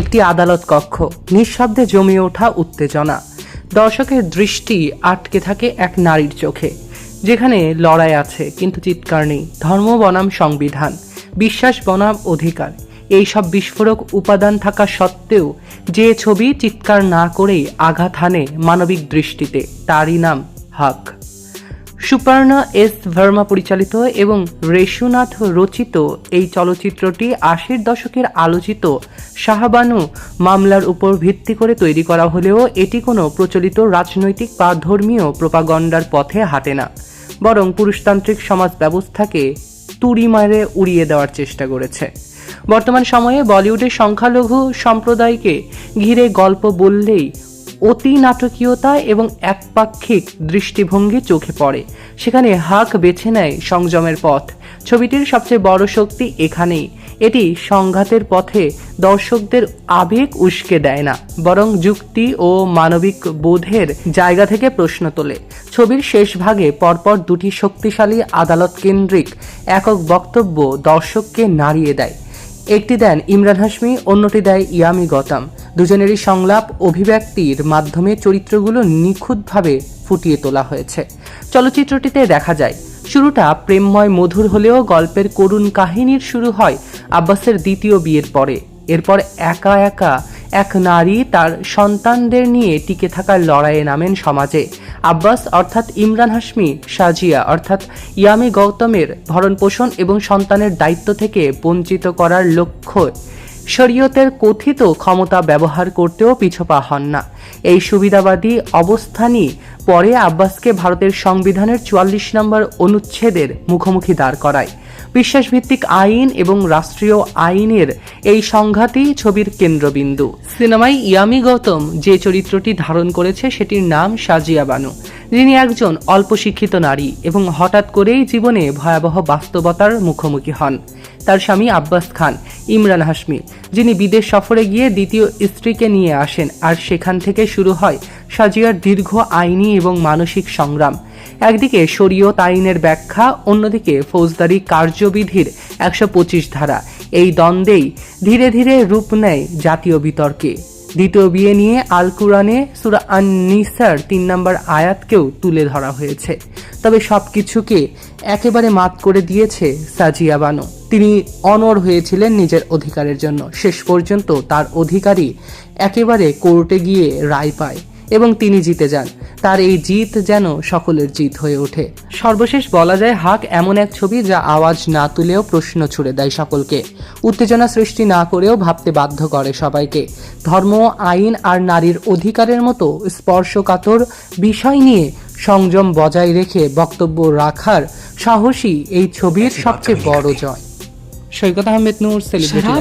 একটি আদালত কক্ষ। নিঃশব্দে জমিয়ে ওঠা উত্তেজনা। দর্শকের দৃষ্টি আটকে থাকে এক নারীর চোখে, যেখানে লড়াই আছে কিন্তু চিৎকার নেই। ধর্ম বনাম সংবিধান, বিশ্বাস বনাম অধিকার। এই সব বিস্ফোরক উপাদান থাকা সত্ত্বেও যে ছবি চিৎকার না করেই আঘাত হানে মানবিক দৃষ্টিতে, তারই নাম হাক। সুপর্ণা এস ভার্মা পরিচালিত এবং রেশুনাথ রচিত এই চলচ্চিত্রটি আশির দশকের আলোচিত শাহবানু মামলার উপর ভিত্তি করে তৈরি করা হলেও এটি কোনো প্রচলিত রাজনৈতিক বা ধর্মীয় প্রপাগণ্ডার পথে হাঁটে না, বরং পুরুষতান্ত্রিক সমাজ ব্যবস্থাকে তুড়ি মারে উড়িয়ে দেওয়ার চেষ্টা করেছে। বর্তমান সময়ে বলিউডের সংখ্যালঘু সম্প্রদায়কে ঘিরে গল্প বললেই অতি নাটকীয়তা এবং একপাক্ষিক দৃষ্টিভঙ্গি চোখে পড়ে। সেখানে হাক বেছে নেয় সংযমের পথ। ছবিটির সবচেয়ে বড় শক্তি এখানেই। এটি সংঘাতের পথে দর্শকদের আবেগ উস্কে দেয় না, বরং যুক্তি ও মানবিক বোধের জায়গা থেকে প্রশ্ন তোলে। ছবির শেষ ভাগে পরপর দুটি শক্তিশালী আদালত কেন্দ্রিক একক বক্তব্য দর্শককে নাড়িয়ে দেয়। একটি দেন ইমরান হাসমি অন্যটি দেয় ইয়ামি গৌতম। দুজনেরই সংলাপ, অভিব্যক্তির মাধ্যমে চরিত্রগুলো নিখুঁতভাবে ফুটিয়ে তোলা হয়েছে। চলচ্চিত্রটিতে দেখা যায়, শুরুটা প্রেমময় মধুর হলেও গল্পের করুণ কাহিনীর শুরু হয় আব্বাসের দ্বিতীয় বিয়ের পরে। এরপর একা একা এক নারী তার সন্তানদের নিয়ে টিকে থাকার লড়াইয়ে নামেন সমাজে। আব্বাস অর্থাৎ ইমরান হাসমি সাজিয়া অর্থাৎ ইয়ামি গৌতমের ভরণ পোষণ এবং সন্তানের দায়িত্ব থেকে বঞ্চিত করার লক্ষ্য শরীয়তের কথিত ক্ষমতা ব্যবহার করতেও পিছপা হন না। এই সুবিধাবাদী অবস্থানই পরে আব্বাসকে ভারতের সংবিধানের চুয়াল্লিশ নম্বর অনুচ্ছেদের মুখোমুখি দাঁড় করায়। বিশ্বাসভিত্তিক আইন এবং রাষ্ট্রীয় আইনের এই সংঘাতই ছবির কেন্দ্রবিন্দু। সিনেমায় ইয়ামি গৌতম যে চরিত্রটি ধারণ করেছে সেটির নাম সাজিয়া বানু। যিনি একজন অল্প শিক্ষিত নারী এবং হঠাৎ করেই জীবনে ভয়াবহ বাস্তবতার মুখোমুখি হন। তার স্বামী আব্বাস খান, ইমরান হাসমি যিনি বিদেশ সফরে গিয়ে দ্বিতীয় স্ত্রীকে নিয়ে আসেন আর সেখান থেকে শুরু হয় সাজিয়ার দীর্ঘ আইনি এবং মানসিক সংগ্রাম। একদিকে শরীয়ত আইনের ব্যাখ্যা, অন্যদিকে ফৌজদারি কার্যবিধির একশো পঁচিশ ধারা। এই দ্বন্দ্বেই ধীরে ধীরে রূপ নেয় জাতীয় বিতর্কে। দ্বিতীয় বিয়ে নিয়ে আল কুরআনে সুরা আন নিসার তিন নম্বর আয়াতকেও তুলে ধরা হয়েছে। তবে সব কিছুকে একেবারে মাত করে দিয়েছে সাজিয়া বানো। তিনি অনর হয়েছিলেন নিজের অধিকারের জন্য। শেষ পর্যন্ত তার অধিকারী একেবারে কোর্টে গিয়ে রায় পায়। এবং তিনি জিতে যান। তার এই জিত যেন সকলের জিত হয়ে ওঠে। সর্বশেষ বলা যায় হাক এমন এক ছবি যা আওয়াজ না তুলেও প্রশ্ন ছুড়ে দেয় সকলকে। উত্তেজনা সৃষ্টি না করেও ভাবতে বাধ্য করে সবাইকে। ধর্ম আইন আর নারীর অধিকারের মতো স্পর্শকাতর বিষয় নিয়ে সংযম বজায় রেখে বক্তব্য রাখার সাহসী এই ছবির সবচেয়ে বড় জয়। সৈকত আহমেদ নূর সেলিব্রিটি